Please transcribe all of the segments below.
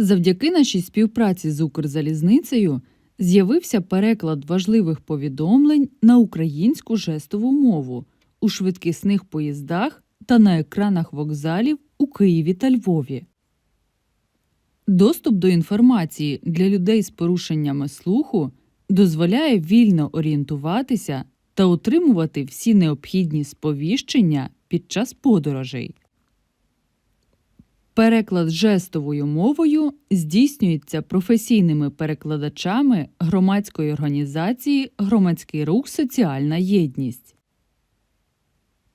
Завдяки нашій співпраці з Укрзалізницею з'явився переклад важливих повідомлень на українську жестову мову у швидкісних поїздах та на екранах вокзалів у Києві та Львові. Доступ до інформації для людей з порушеннями слуху дозволяє вільно орієнтуватися та отримувати всі необхідні сповіщення під час подорожей. Переклад жестовою мовою здійснюється професійними перекладачами громадської організації Громадський рух Соціальна єдність.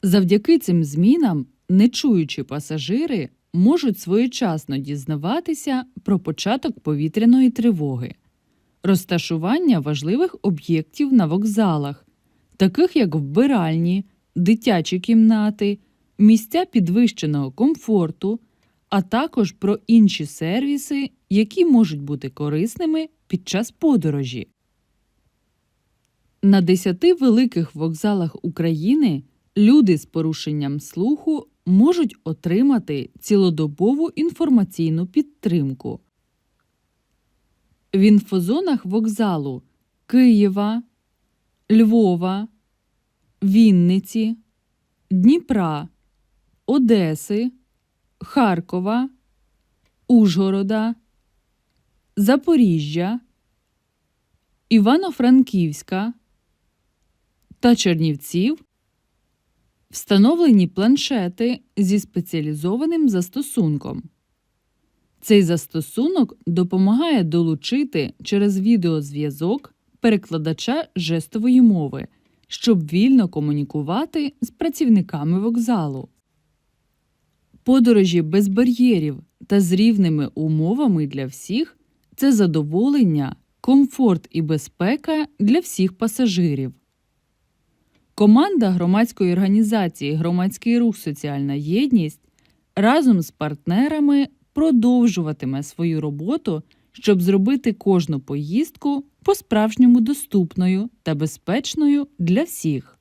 Завдяки цим змінам нечуючі пасажири можуть своєчасно дізнаватися про початок повітряної тривоги, розташування важливих об'єктів на вокзалах, таких як вбиральні, дитячі кімнати, місця підвищеного комфорту, а також про інші сервіси, які можуть бути корисними під час подорожі. На 10 великих вокзалах України люди з порушенням слуху можуть отримати цілодобову інформаційну підтримку. В інфозонах вокзалу Києва, Львова, Вінниці, Дніпра, Одеси, Харкова, Ужгорода, Запоріжжя, Івано-Франківська та Чернівців встановлені планшети зі спеціалізованим застосунком. Цей застосунок допомагає долучити через відеозв'язок перекладача жестової мови, щоб вільно комунікувати з працівниками вокзалу. Подорожі без бар'єрів та з рівними умовами для всіх це задоволення, комфорт і безпека для всіх пасажирів. Команда громадської організації Громадський рух Соціальна єдність разом з партнерами продовжуватиме свою роботу, щоб зробити кожну поїздку по-справжньому доступною та безпечною для всіх.